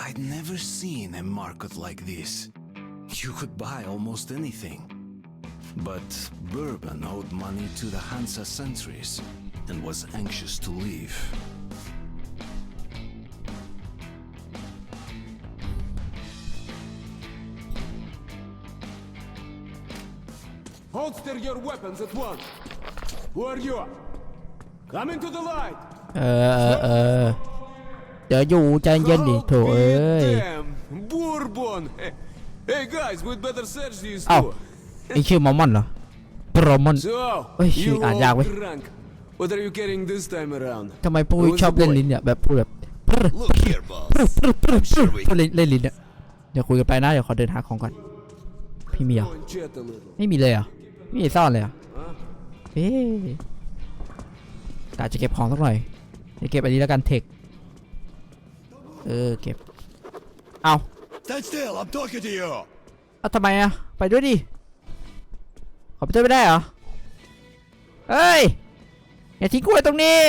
I'd never seen a market like this. You could buy almost anything. But Bourbon owed money to the Hansa sentries and was anxious to leave. Holster your weapons at once. Who are you? Come into the light. Uh, uh. uh. เออเออเดี๋ยวอยู่ใจเย็นดิโถเอ้ย Damn, Bourbon. Hey guys, we'd better search these เอ้า two. ไอชื่อมอมมอนเหรอโปรมอน So, Ôi, you shit, à, dạ, all quên. drunk. What are you carrying this time around? ทำไมพวกชอบเล่นลิ้นเนี่ยแบบพูดแบบ Look here, boss. I'm sure we พูดเล่นเล่นลิ้นเนี่ยเดี๋ยวคุยกันไปนะเดี๋ยวขอเดินหาของก่อน พี่มีเหรอ Go and chat a little. ไม่มีเลยเหรอไม่มีซ่อนเลยเหรอเอ๊ะกะจะเก็บของสักหน่อยจะเก็บอันนี้แล้วกันเทค เออเก็บ เอา Stand still, I'm talking to you. เอาทำไมอะไปด้วยดิขอไปด้วยไม่ได้เหรอ เฮ้ย อย่าทิ้งกูไว้ตรงนี้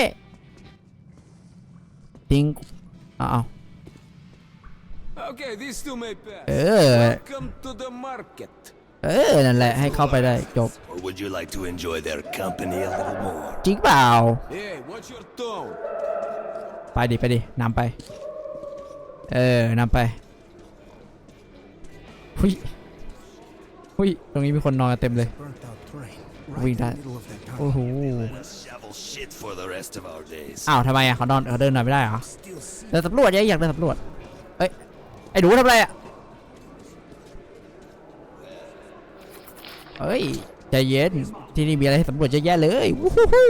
ทิ้งเอาเอา Okay, these two may pass. เออ Welcome to the market. เออ นั่นแหละ ให้เข้าไปได้จบ Or would you like to enjoy their company a little more? จริงเปล่า Hey, watch your tone. ไปดิ ไปดินำไป เออนำไปหุยหุยตรงนี้มีคนนอนกันเต็มเลย Burnt out train. Wait, that- middle of that โอ้โห Shovel shit for the rest of our days. อ้าวทำไมอะเขานอนเขาเดินหน่อยไม่ได้เหรอ Still sick. เดินสำรวจยังอยากเดินสำรวจเอ้ยไอ้หนูทำอะไรอะเฮ้ยใจเย็นที่นี่มีอะไรให้สำรวจเยอะแยะเลยวู้ฮู้ฮู้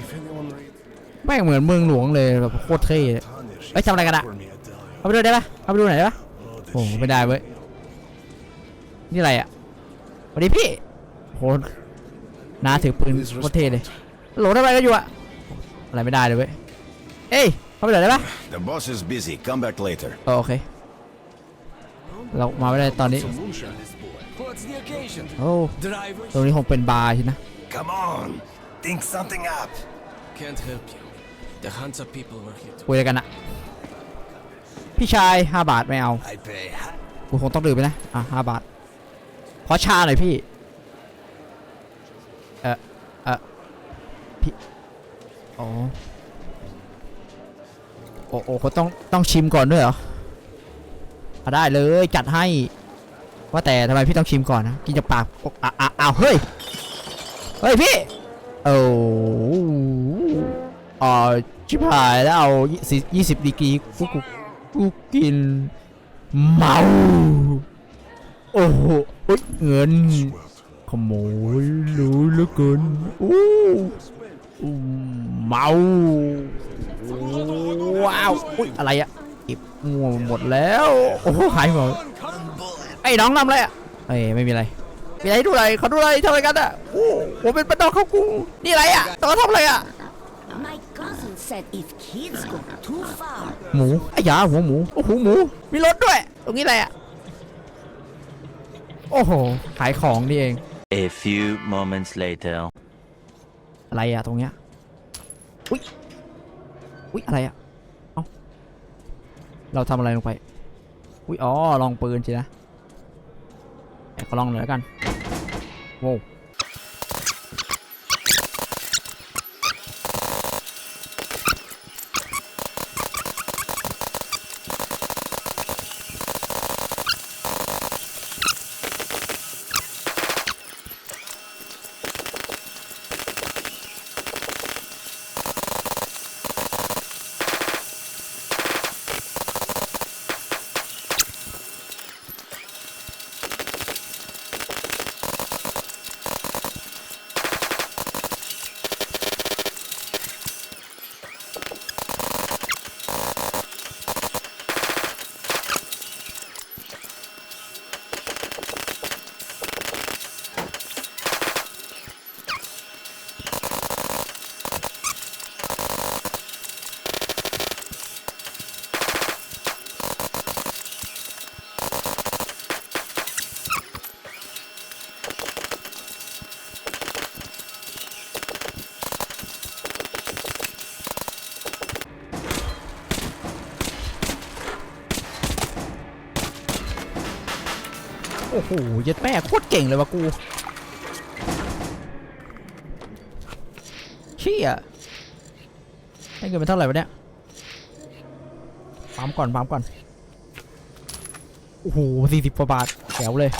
If anyone reads แม่งเหมือนเมืองหลวงเลยแบบโคตรเท่เลย Tonnage, เอ้ยทำอะไรกันอะ เอาไปดูได้ปะเอาไปดูหน่อยได้ปะ Oh, the โอ้ shit. ไม่ได้เว้ย นี่อะไรอะสวัสดีพี่โหน้าถือปืนโคตรเท่เลยโหลทำอะไรกันอยู่อะอะไรไม่ได้เลยเว้ย เอ้ยเข้าไปเลยได้ปะ The boss is busy. Come back later. เออโอเค เรามาไม่ได้ตอนนี้ What's the occasion? โอ้ Drivers? ตรงนี้คงเป็นบาร์ใช่นะ Come on. Think something up. Can't help you. The Hansa people were here คุยอะไรกันอะ พี่ชายห้าบาทไม่เอากูคงต้องดื่มไปนะ อะห้าบาทขอชาหน่อยพี่ เออเออพี่โอ๋อโอ้โอ้เขาต้องต้องชิมก่อนด้วยเหรออได้เลยจัดให้ ว่าแต่ทำไมพี่ต้องชิมก่อนนะ กินจากปากอะอะอ้าวเฮ้ย เฮ้ยพี่ โอ้อ่าชิบหายแล้วเอายี่สิบดีกรีกูกู กูกินเมาโอ้โหอุ๊ยเงิน ขโมยรู้เหลือเกินอู้อู้เมาว้าวอุ้ยอะไรอะเก็บงัวหมดแล้วโอ้หายหมดไอ้น้องทำอะไรอะเอ้ยไม่มีอะไรมีอะไรดูอะไรเขาดูอะไรทำอะไรกันอะโอ้ผมเป็นปนดอกเข้ากูนี่อะไรอะตัวทำอะไรอะ said if kids go too far, หมูไอ้ยาหัวหมู โอ้โหหมู มีรถด้วย ตรงนี้อะไรอะโอ้โห ขายของนี่เอง A few moments later. อะไรอะตรงเนี้ย อุ้ย อุ้ยอะไรอะเอ้า เราทำอะไรลงไป อุ้ย อ๋อ ลองปืนสินะแอบก็ลองหน่อยแล้วกัน โว้ โอ้โหเย็ดแม่โคตรเก่งเลยวะกูเชี่ยได้เงินเป็นเท่าไหร่วะเนี่ยปั๊มก่อนปั๊มก่อน โอ้โหสี่สิบกว่าบาทแถวเลย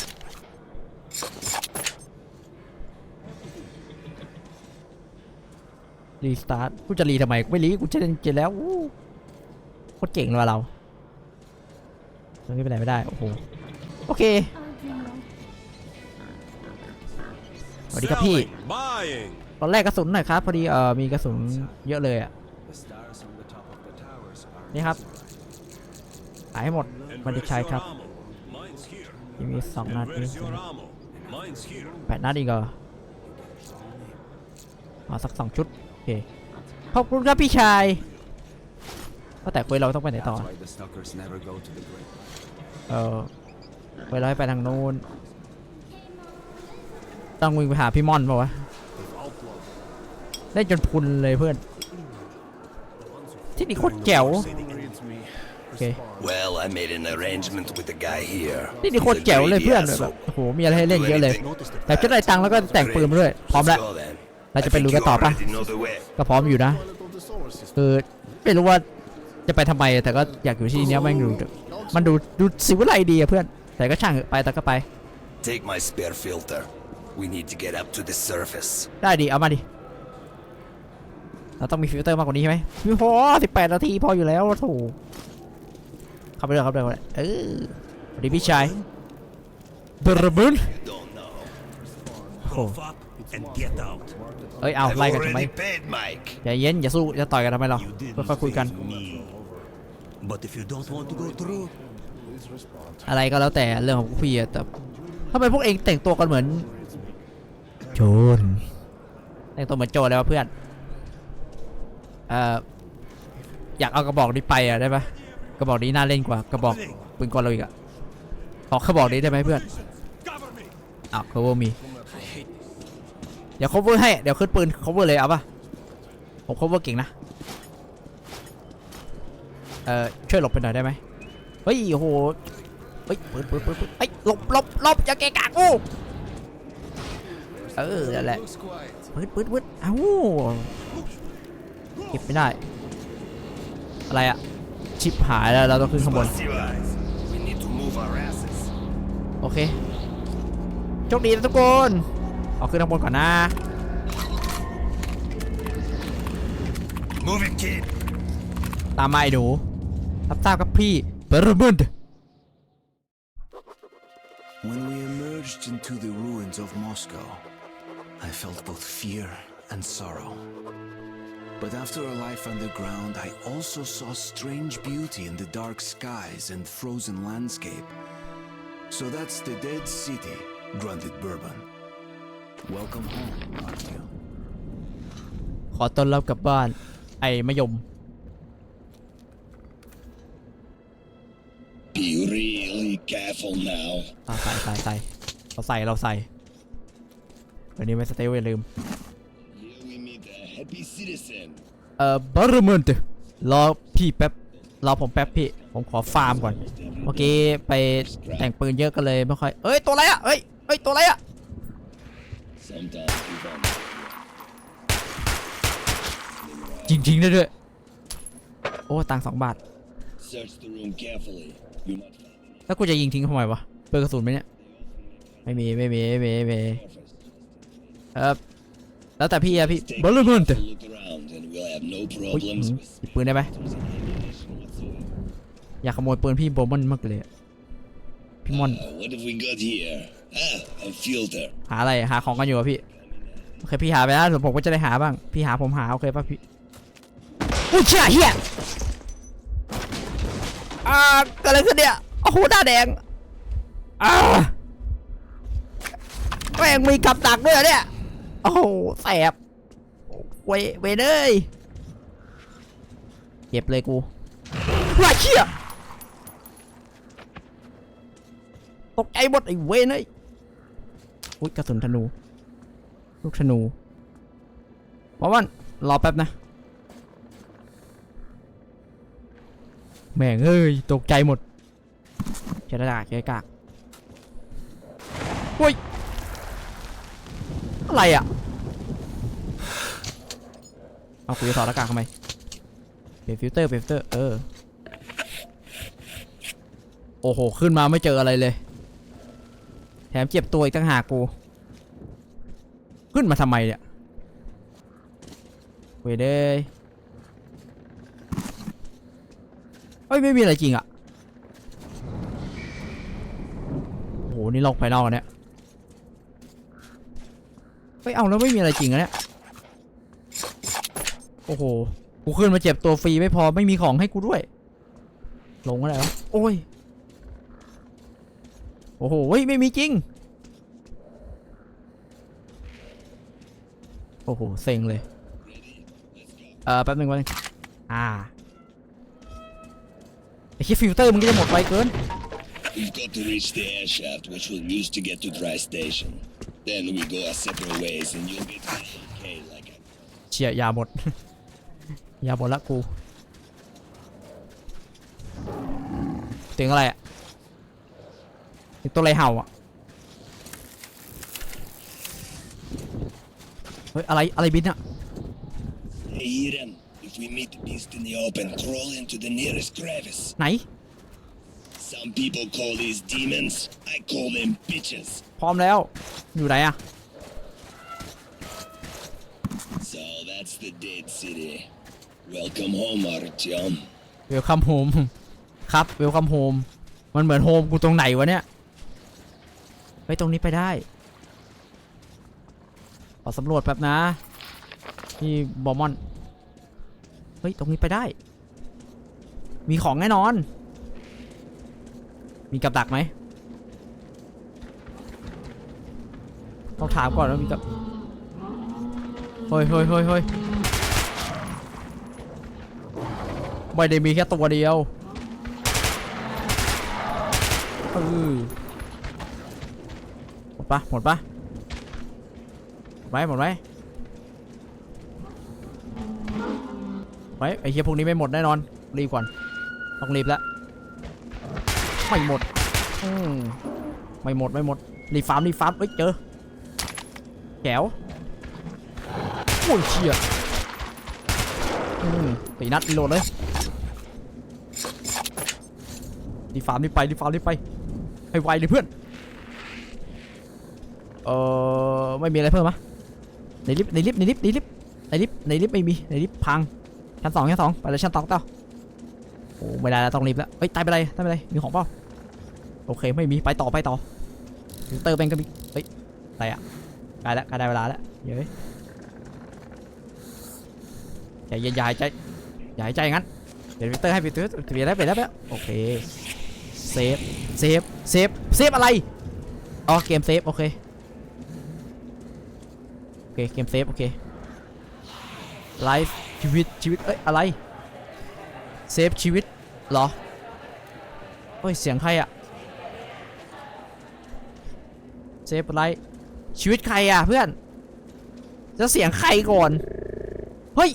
รีสตาร์ทกูจะรีทำไมกูไม่รีกูจะเล่นเจนแล้วโคตรเก่งเลยวะเราตรงนี้ไปไหนไม่ได้ โอ้โห โอเค วัสดีครับพี่ Buying. ตอนแรกกระสุนหน่อยครับ พอดีเอ่อมีกระสุนเยอะเลยอะ นี่ครับ ขายให้หมด And มันจะ where's ใช้ your ครับ ammo? Mine's here. ยังมีสองนัด And นี่ where's your ammo? Mine's here. แปดนัดอีกเหรอเอาสักสองชุด โอเค ขอบคุณครับพี่ชายว่าแต่คุยเราต้องไปไหนต่อ That's why the stalkers never go to the grave. เออคุยเราให้ไปทางนู้น ต้องวิ่งไปหาพี่ม่อนเปล่าวะ ได้จนพุนเลยเพื่อน ที่นี่โคตรแจ๋ว โอเค Well, I made an arrangement with the guy here. นี่นี่โคตรแจ๋วเลยเพื่อนแบบโอ้โห มีอะไรให้เล่นเยอะเลย แต่จะได้ตังค์แล้วก็แต่งปืนมาด้วย พร้อมแล้ว Let's go then. เราจะไป I ลุ think ยกัน you ต่อปะ already know the way. ก็พร้อมอยู่นะคือไม่รู้ว่าจะไปทำไม แต่ก็อยากอยู่ที่เนี้ยแม่งดูมันดูดูสิวไลดีอะเพื่อน แต่ก็ช่างเถอะไปแต่ก็ไป Take my spare filter. We need to get up to the surface. ได้ดิ เอามาดิ เราต้องมีฟิลเตอร์มากกว่านี้ใช่ไหมไม่พอสิบแปดนาทีพออยู่แล้วโถเข้าไปเลยเข้าไปเลยเออสวัสดีพี่ชายเดรบุน Don't know. โอ้ Cough up and get out. เอ้ย เอา I've ไล่กันทำไม already paid Mike. อย่าเย็น อย่าสู้ อย่าต่อยกันทำไมเรา You didn't ค่อยๆคุยกัน save me. But if you don't want to go through, อะไรก็แล้วแต่เรื่องของพี่อะแต่ทำไมพวกเองแต่งตัวกันเหมือน โจรแต่งตัวเหมือนโจรเลยวะเพื่อน เอ่อ อยากเอากระบอกนี้ไปอะได้ปะกระบอกนี้น่าเล่นกว่ากระบอกปืนกลเราอีกอะขอกระบอกนี้ได้ไหมเพื่อนอ้าว cover มี เดี๋ยว cover ให้ เดี๋ยวขึ้นปืน cover เลยเอาปะผม cover เก่งนะ เอ่อ ช่วยหลบไปหน่อยได้ไหมเฮ้ยโอ้โหเฮ้ยปืนปืนปืนปืนเฮ้ยหลบหลบหลบอย่าเกะกะกู เออนั่นแหละปืนปืนปืนเอ้าเก็บไม่ได้ อะไรอะชิปหายแล้วเราต้องขึ้นข้างบน Spasiba. We need to move our asses. โอเคโชคดีนะทุกคนเอาขึ้นข้างบนก่อนนะ Move it, kid. ตามมาไอ้หนูรับทราบครับพี่เบอร์มุนด์ When we emerged into the ruins of Moscow, I felt both fear and sorrow. But after a life underground, I also saw strange beauty in the dark skies and frozen landscape. So that's the dead city, grunted Bourbon. Welcome home, Artyom. ขอต้อนรับกลับบ้าน ไอ้มะยม Be really careful now. อ่าใส่ใส่ใส่เราใส่เราใส่ วันนี้ไม่สเตลอย่าลืม Here we meet a happy citizen. เอ่อบาร์มุนด์รอพี่แป๊บ รอผมแป๊บพี่ ผมขอฟาร์มก่อน เมื่อกี้ไปแต่งปืนเยอะกันเลยไม่ค่อย เอ้ย ตัวอะไรอะเอ้ย เอ้ย ตัวอะไรอะ Sometimes we don't. จริงๆได้ด้วย โอ้ ตังค์สองบาท Search the room carefully. You might find an แล้วกูจะยิงทิ้งทำไมวะ เปลืองกระสุนไหมเนี่ย ไม่มี ไม่มี ไม่มีไม่มี เออแล้วแต่พี่อะพี่ Take บอลลูน a look around and we'll have no อุ้ย problems หืม with หยิบปืนได้ไหมอยากขโมยปืนพี่โบมันมากเลยอะพี่มอน Uh, what have we got here? Ah, a filter. หาอะไรหาของกันอยู่อะพี่โอเคพี่หาไปแล้วส่วนผมก็จะได้หาบ้างพี่หาผมหาโอเคป่ะพี่อุ้ยเชี่ยเฮียอ่าเกิดอะไรขึ้นเนี่ยโอ้โหหน้าแดงอ่าแม่งมีกับดักด้วยเหรอเนี่ยโอ้โหแสบเวเวเนยเก็บเลยกูว้าเชี่ยตกใจหมดไอ้เวเนยอุ้ยกระสุนธนู ลูกธนูเพราะว่ารอแป๊บนะ แม่งเอ้ย ตกใจหมดเจรจากเจรกากโอ้ย อะไรอะ เอาคุยถอดหน้ากากทำไม เปลี่ยนฟิลเตอร์เปลี่ยนฟิลเตอร์ เออ โอ้โห ขึ้นมาไม่เจออะไรเลย แถมเจ็บตัวอีกตั้งหากกู ขึ้นมาทำไมเนี่ยเว้ยเด้ยเอ้ยไม่มีอะไรจริงอะโอ้โห นี่ลอกภายนอกเนี่ย ฮ้ยเอาแล้วไม่มีอะไรจริงอะเนี่ยโอ้โหกูขึ้นมาเจ็บตัวฟรีไม่พอไม่มีของให้กูด้วยลงอะไรวะโอ้ยโอ้โหไม่มีจริงโอ้โหเซ็งเลยเออแป๊บนึงแป๊บนึงอ่าไอ้คิดฟิลเตอร์มึงก็จะหมดไปเกิน We've got to reach the air shaft, which we'll use to get to Dry Station. Then we go our separate ways, and you'll get to the UK like I เชียยาหมด ยาหมดละกูเสียงอะไรอะเสียงตัวอะไรเห่าอะเฮ้ย อะไร อะไรบินอะ Hey, Eren, if we meet the beast in the open, crawl into the nearest crevice. ไหน Some people call these demons. I call them bitches. พร้อมแล้ว อยู่ไหนอะ So that's the dead city. Welcome home, Artyom. เวลคัมโฮม ครับเวลคัมโฮม มันเหมือนโฮมกูตรงไหนวะเนี่ยเฮ้ยตรงนี้ไปได้ขอสำรวจแป๊บนะนี่บอมอน เฮ้ย ตรงนี้ไปได้ มีของแน่นอน มีกับดักไหม ต้องถามก่อนว่ามีกับเฮ้ยเฮ้ยเฮ้ยเฮ้ยไม่ได้มีแค่ตัวเดียวเออหมดปะหมดปะหมดไหมหมดไหมไว้ไอ้เหี้ยพวกนี้ไม่หมดแน่นอน รีบก่อน ต้องรีบแล้วไม่หมด อืมไม่หมด ไม่หมด รีฟาร์มรีฟาร์มเอ้ย เจอ แก้วโอ้ยเชี่ยอืมตีนัดรีโหลดเลยรีบฟาร์มรีบไปรีบฟาร์มรีบไป ให้ไวเลยเพื่อน เออไม่มีอะไรเพิ่มมะในลิฟต์ในลิฟต์ในลิฟต์ในลิฟต์ในลิฟต์ในลิฟต์ไม่มีในลิฟต์พังชั้นสองชั้นสองไปเลยชั้นสองเต้าโอ้ไม่ได้แล้วต้องรีบแล้วเฮ้ยตายไปเลยตายไปเลยมีของเปล่าโอเคไม่มีไปต่อไปต่อฟิลเตอร์แม่งก็มีเฮ้ยอะไรอะใก ล้แล้วใกล้ได้เวลาแล้วเย้ยใจเย็นอย่าหายใจอย่าหายใจงั้นเปลี่ยนฟิลเตอร์ให้เตอร์เปลี่ยนแล้วเปลี่ยนแล้วเปลี่ยนแล้วโอเคเซฟเซฟเซฟเซฟอะไรอ๋อเกมเซฟโอเคโอเคเกมเซฟโอเคไลฟ์ชีวิตชีวิตเอ้ยอะไรเซฟชีวิตเหรอเฮ้ยเสียงใครอะเซฟอะไร ชีวิตใครอะเพื่อน จะเสียงใครก่อน เฮ้ย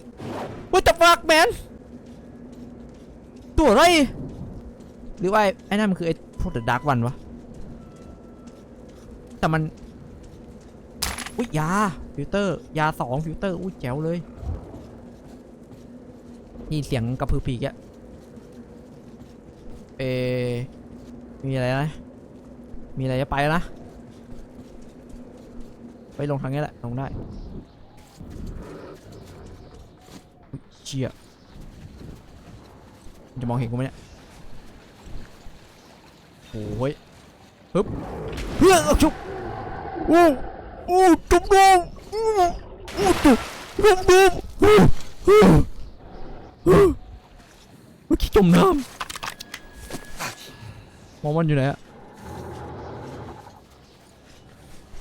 what the fuck man ตัวอะไร หรือว่าไอ้นั่นมันคือไอ้พวกเดอะดาร์กวันวะ แต่มัน อุ้ยยา ฟิลเตอร์ ยาสองฟิลเตอร์ อุ้ยแจ๋วเลย นี่เสียงกระพือปีกอะเอ มีอะไรนะ มีอะไรจะไปนะ ไปลงทางนี้แหละ ลงได้เชี่ยจะมองเห็นกูไหมเนี่ยโอ้ยฮึบเฮ้ยเอาชุบโอ้โอ้จุบน้ำโอ้โอ้จุบจุบน้ำโอ้โอ้โอ้เมื่อกี้จมน้ำมองมันอยู่ไหนอะ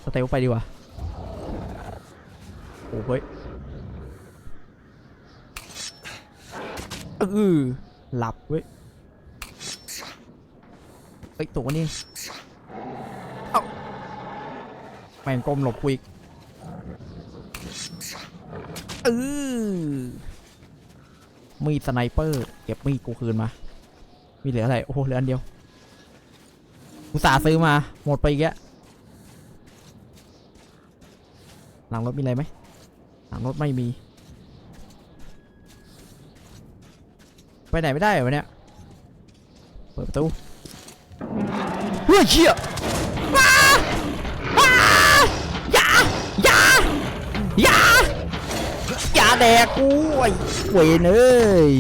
สเตลไปดีกว่า อ้เฮ้ยเออหลับเว้ยเอ้ยตัวนี้เอ้าแม่งก้มหลบกูอีกเออมีดสไนเปอร์ เก็บมีดกูคืนมา มีเหลืออะไร โอ้โหเหลืออันเดียวอุตส่าห์ซื้อมา หมดไปอีกแล้วหลังรถมีอะไรไหม รถไม่มี ไปไหนไม่ได้เหรอวะเนี่ย เปิดประตูเฮ้ยเชี่ยอย่าอย่าอย่าอย่าแดกกูไอ้เวนเอ้ย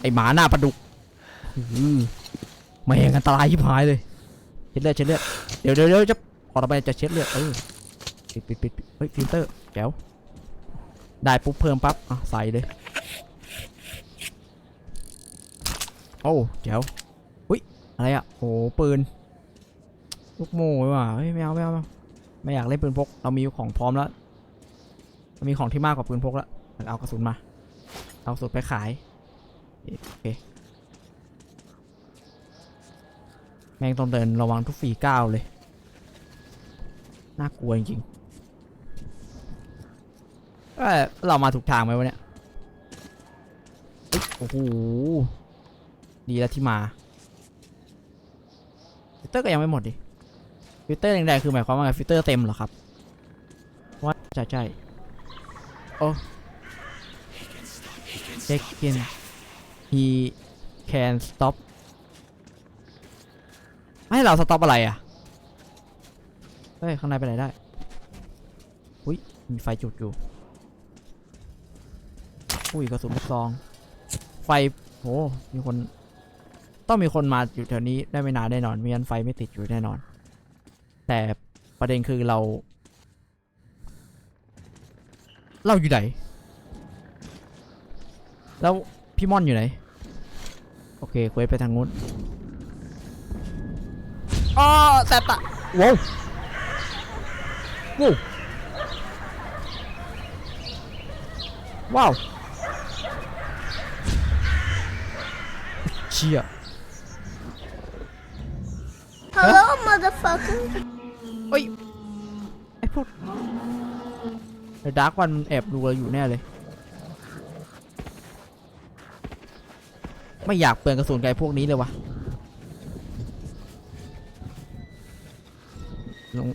ไอหมาหน้าปลาดุกอือแม่งอันตรายชิบหายเลยเช็ดเลือดเช็ดเลือดเดี๋ยวเดี๋ยวเดี๋ยวจะออกไปจะเช็ดเลือดเออ ปิดปิดปิดเฮ้ยฟิลเตอร์แจ๋วได้ปุ๊บเพิ่มปั๊บอะใส่เลยโอ้แจ๋วอุ้ยอะไรอะโหปืนลูกโม่ว่ะเฮ้ยไม่เอาไม่เอาไม่อาไม่อยากเล่นปืนพกเรามีของพร้อมแล้วเรามีของที่มากกว่าปืนพกแล้วเอากระสุนมาเอากระสุนไปขายโอเคแม่งต้องเดินระวังทุกฝีก้าวเลยน่ากลัวจริง เอ้ยเรามาถูกทางไหมวะเนี่ยโอ้โหดีแล้วที่มาฟิลเตอร์ก็ยังไม่หมดดิฟิลเตอร์แดงๆคือหมายความว่าไงฟิลเตอร์เต็มเหรอครับว่าใช่ใช่โอ้เช็คกิน he can stop ให้เราสต็อปอะไรอะ เฮ้ย ข้างในไปไหนได้ อุ้ย มีไฟจุดอยู่ อุ้ยกระสุนลูกซอง ไฟโหมีคน ต้องมีคนมาอยู่แถวนี้ได้ไม่นานแน่นอนไม่งั้นไฟไม่ติดอยู่แน่นอน แต่ประเด็นคือเรา เราอยู่ไหน แล้วพี่ม่อนอยู่ไหน โอเคเควสไปทางนู้นอ๋อแต่ตะว้าวว้าวว้าว เชี่ย Hello, motherfucker. เอ้ย ไอพวกไอดาร์กวันมันแอบดูเราอยู่แน่เลย ไม่อยากเปลืองกระสุนไกบไอ้พวกนี้เลยวะลง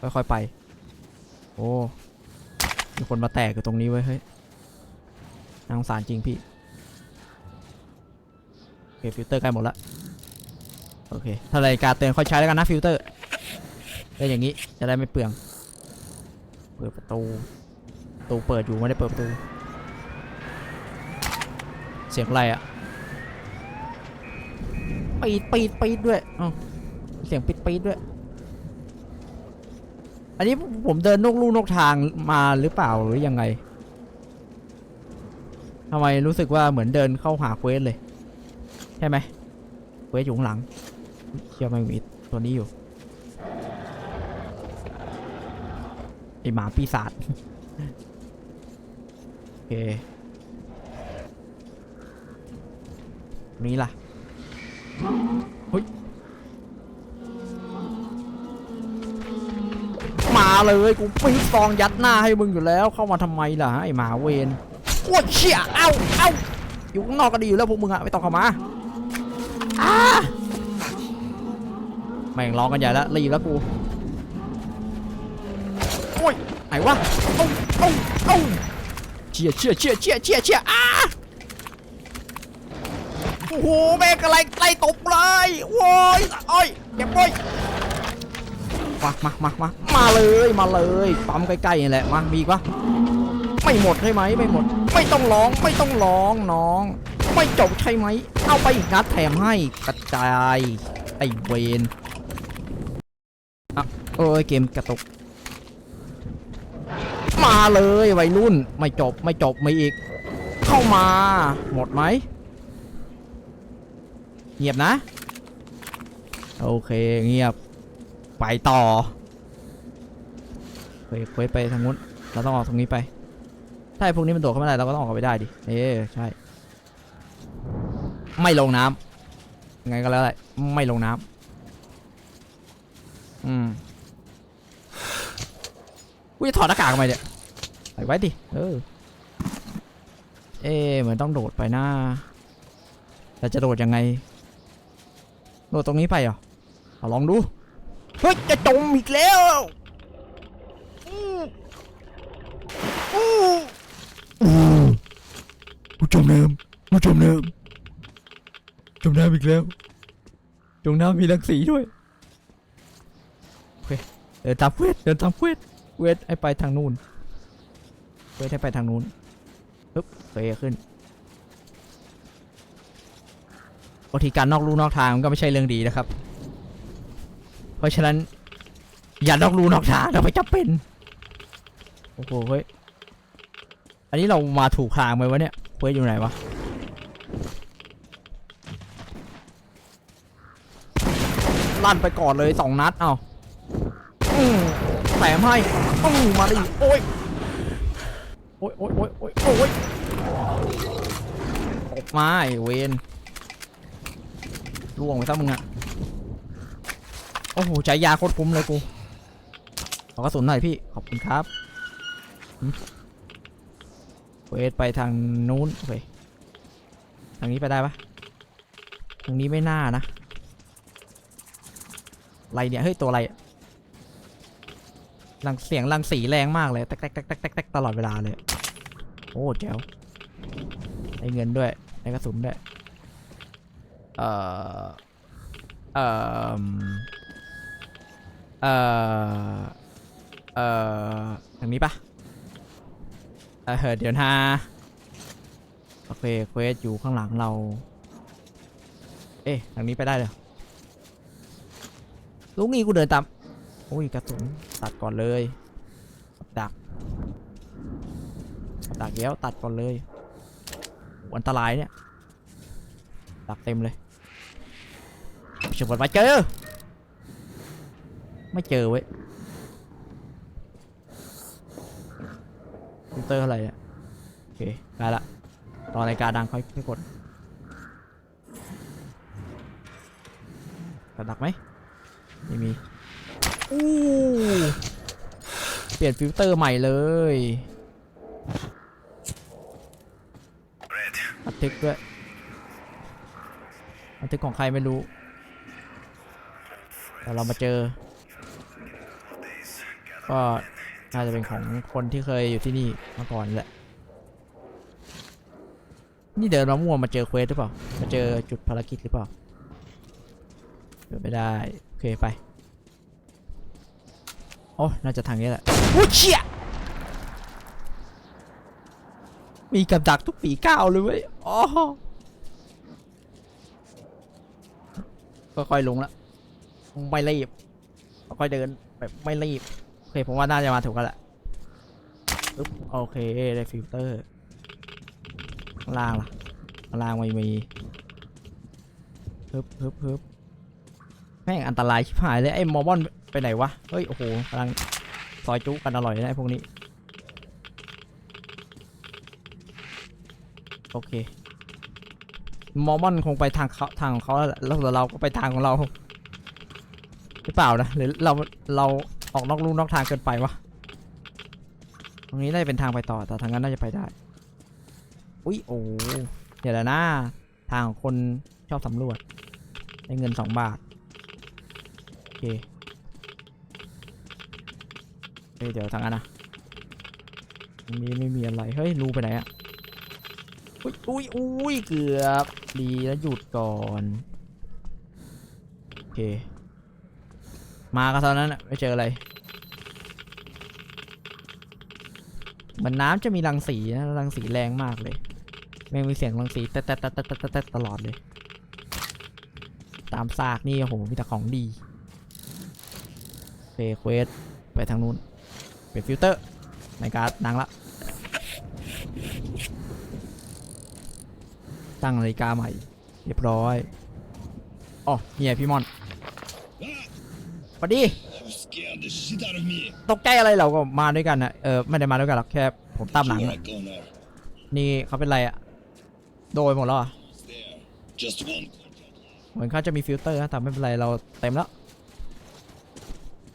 ค่อยๆไป โอ้ มีคนมาแตกอยู่ตรงนี้ไว้ยเฮ้ยน่าสงสารจริงพี่โอ เคฟิลเตอร์ใกล้หมดละโอเคถ้ารายการเตือนค่อยใช้แล้วกันนะฟิลเตอร์เป็นอย่างนี้จะได้ไม่เปลืองเปิดประตูประตูเปิดอยู่ไม่ได้เปิดประตู เสียงอะไรอะปีดปีดปีดด้วยอ้าวเสียงปีดปีดด้วย อันนี้ผมเดินนกลู่นกทางมาหรือเปล่าหรือยังไงทำไมรู้สึกว่าเหมือนเดินเข้าหาเควสเลย ใช่ไหมเวสอยู่ข้างหลังเชื่อไม่มีตัวนี้อยู่ไอหมาปีศาจโอเคนี่ล่ะเฮ้ยมาเลยกูปีซองยัดหน้าให้มึงอยู่แล้วเข้ามาทำไมล่ะไอหมาเวนโอ้ยเชี่ยเอ้าเอ้าอยู่ข้างนอกก็ดีอยู่แล้วพวกมึงอะไม่ต้องเข้ามา แม่งร้องกันใหญ่แล้วรีบแล้วกูโอ้ยไหนวะเอ้าเอ้าเอ้าเชี่ยเชี่ยเชี่ยเชี่ยเชี่ยเชี่ยอ้าโอ้โหแม่งอะไรไล่ตบเลยโว้ยโอ้ยเก็บโว้ยมามามามามาเลยมาเลยปั๊มใกล้ๆนี่แหละมามีอีกวะไม่หมดใช่ไหมไม่หมด ไม่ต้องร้องไม่ต้องร้องน้อง ไม่จบใช่ไหม เอาไปอีกนัดแถมให้กระจาย ไอเวนอะโอ้ยเกมกระตุก มาเลยวัยรุ่น ไม่จบไม่จบไม่อีก เข้ามา หมดไหม เงียบนะ โอเคเงียบ ไปต่อเฮ้ยเควสไปทางนู้น เราต้องออกตรงนี้ไป ถ้าพวกนี้มันโดดเข้ามาได้เราก็ต้องออกไปได้ดิ เอ๊ใช่ ไม่ลงน้ำยังไงก็แล้วแหละไม่ลงน้ำอืมกูจะถอดหน้ากากทำไมเนี่ยใส่ไว้ดิเออเอ๊เหมือนต้องโดดไปหน้าแต่จะโดดยังไง โดดตรงนี้ไปเหรอเอาลองดูเฮ้ยจะจมอีกแล้วอู้อู้กูจมน้ำกูจมน้ำ จมน้ำอีกแล้วจมน้ำมีรังสีด้วยโอเคเดินตามเวทเดินตามเวทเวทให้ไปทางนู้นเวทให้ไปทางนู้นปึ๊บเฟยขึ้นบางทีการนอกลู่นอกทางมันก็ไม่ใช่เรื่องดีนะครับ เพราะฉะนั้น อย่านอกลู่นอกทางเราไม่จำเป็นโอ้โหเฮ้ยอันนี้เรามาถูกทางไหมวะเนี่ยเควสอยู่ไหนวะ ลั่นไปก่อนเลยสองนัดเอาอืมแถมให้อมมาดิโอ้ยโอ้ยโอ้ยโอ้ยโอ้ยโอ้ยออกมาไอ้เวนล่วงไปซะมึงอะโอ้โหใจยาโคตรคุ้มเลยกูขอกระสุนหน่อยพี่ ขอบคุณครับเวทไปทางนู้นโอเคทางนี้ไปได้ปะทางนี้ไม่น่านะ อะไรเนี่ยเฮ้ยตัวอะไรอะรังเสียงรังสีแรงมากเลยแตกแตกแตกแตกแตกตลอดเวลาเลย โอ้แจ๋วได้เงินด้วยได้กระสุนด้วยเอ่อเอ่อเอ่อเอ่อทางนี้ปะเออเดี๋ยวนะโอเคเควสอยู่ข้างหลังเรา เอ๊ะทางนี้ไปได้เลย ลุงงี้กูเดินตามโอ้ยกระสุนตัดก่อนเลย ดัก ดักแล้วตัดก่อนเลยอันตรายเนี่ย ดักเต็มเลยเฉยมาเจอ ไม่เจอเว้ยฟิลเตอร์อะไรอะโอเคได้ละรอรายการดังค่อยค่อยกดกระดักไหม ไม่มีอู้เปลี่ยนฟิลเตอร์ใหม่เลยบันทึกด้วยบันทึกของใครไม่รู้แต่เรามาเจอ ก็น่าจะเป็นของคนที่เคยอยู่ที่นี่มาก่อนแหละ นี่เดินมามั่วมาเจอเควสหรือเปล่า มาเจอจุดภารกิจหรือเปล่าเดินไม่ได้ เคไป โอ้ น่าจะทางนี้แหละโอ้เชี่ยมีกับดักทุกปีก้าวเลยเว้ยอ๋อค่อยๆลงละไม่รีบค่อยๆเดินแบบไม่รีบ โอเค ผมว่าน่าจะมาถูกกันแหละปึ๊บโอเค ได้ฟิลเตอร์ข้างล่างล่ะข้างล่างไม่มีฮึบฮึบฮึบแม่งอันตรายชิบหายเลยไอ้มอร์บอนไปไหนวะ เฮ้ย โอ้โหกำลังซอยจุกันอร่อยนะไอ้พวกนี้ โอเค มอร์บอนคงไปทางเขาทางของเขาแล้วแล้วส่วนเราก็ไปทางของเราหรือเปล่านะหรือเราเราออกนอกลู่นอกทางเกินไปวะตรงนี้น่าจะเป็นทางไปต่อแต่ทางนั้นน่าจะไปได้ อุ้ยโอ้เดี๋ยวนะทางของคนชอบสำรวจได้เงินสองบาท เคเฮ้ยเดี๋ยวทางนั้นนะตรงนี้ไม่มีอะไร เฮ้ยรูไปไหนอะอุ้ยอุ้ยอุ้ยเกือบ ดีแล้วหยุดก่อน โอเค มาก็เท่านั้นอะไม่เจออะไร เหมือนน้ำจะมีรังสีนะ รังสีแรงมากเลย แม่งมีเสียงรังสีแตะแตะแตะแตะแต๊ะแต๊ะตลอดเลย ตามซากนี่โอ้โหมีแต่ของดี เฟเควสไปทางนู้นเป็นฟิลเตอร์ในการดดังละ ตั้งนาฬิกาใหม่ เรียบร้อยอ๋อเนี่ยพี่มอนสวัสดี ตกใจอะไรเราก็มาด้วยกันนะเออไม่ได้มาด้วยกันหรอกแค่ผมตามหลัง Where อะนี่เขาเป็นไรอะโดยหมดแล้วเหรอ It's there. Just one. เหมือนเขาจะมีฟิลเตอร์นะแต่ไม่เป็นไรเราเต็มแล้ว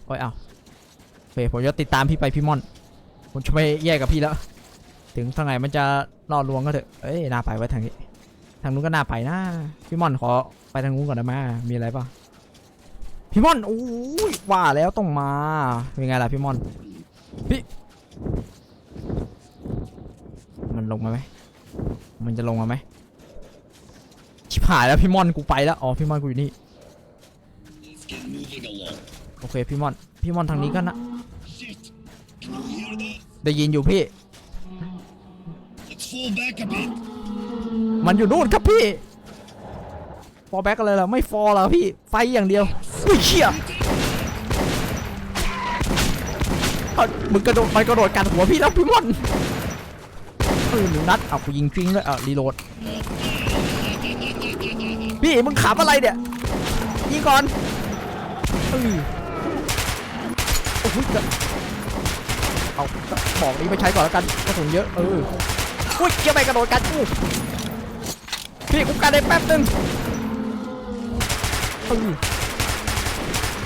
โอ้ยเอาโอเคผมจะติดตามพี่ไปพี่ม่อน ผมจะไม่แยกกับพี่แล้ว ถึงทางไหนมันจะล่อลวงก็เถอะเอ้ยน่าไปไว้ทางนี้ ทางนู้นก็น่าไปนะ พี่ม่อนขอไปทางนู้นก่อนได้ไหมมีอะไรปะพี่ม่อนโอ้ยว่าแล้วต้องมา เป็นไงล่ะพี่ม่อน พี่ มันลงมาไหม มันจะลงมาไหม ชิบหายแล้วพี่มอนกูไปแล้ว อ๋อพี่มอนกูอยู่นี่ Let's get moving along. โอเคพี่มอน พี่มอนทางนี้ก็นะ Shit! Can you hear that? ได้ยินอยู่พี่ Let's fall back a bit. มันอยู่นู่นครับพี่ฟอร์แบ็กกันเลยเหรอไม่ฟอร์หรอพี่ ไฟอย่างเดียวอุ้ยเชี่ยเอ้ามึงกระโดดมันกระโดดกัดหัวพี่แล้วพี่มอนเออหนึ่งนัดเอากูยิงจริงด้วยอะรีโหลด พี่มึงขำอะไรเนี่ย ยิงก่อนเออโอ้ยจะเอาบอกนี้ไปใช้ก่อนแล้วกันกระสุนเยอะเอออุ้ยเกี่ยวไปกระโดดกัดกูพี่กูกันได้แป๊บนึงเออ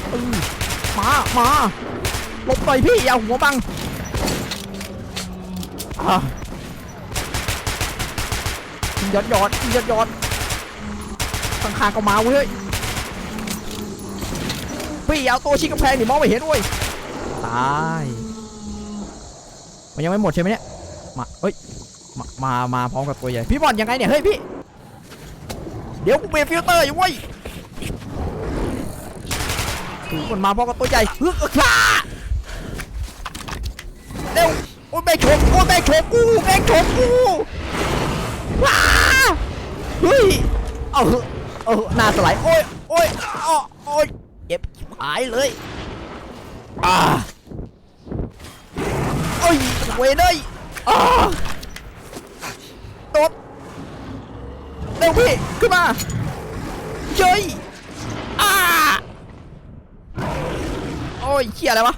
เออมามาหลบหน่อยพี่อย่าหัวบังอะยอดยอดยอดยอดข้างๆก็มาเว้ยพี่เอาตัวชิดกำแพงดิมองไม่เห็นเว้ย ตาย มันยังไม่หมดใช่ไหมเนี่ย มา เฮ้ย มา มามาพร้อมกับตัวใหญ่ พี่บอลยังไงเนี่ย เฮ้ยพี่ เดี๋ยวกูเปลี่ยนฟิลเตอร์อยู่เว้ยถูกมันมาพร้อมกับตัวใหญ่เฮึกฆ่าเร็วโอ้ยแม่งโฉบโอ้ยแม่งโฉบกูแม่งโฉบกูว้าเฮ้ย เอา เอเอาหอหน้าสไลด์โอ้ยโอ้ยอ้อโอ้ยเจ็บหายเลย อ่าโอ้ยเวยเลยอ่าโดดเร็วพี่ขึ้นมาเย้ยอ้าโอ้ยเชี่ยอะไรวะ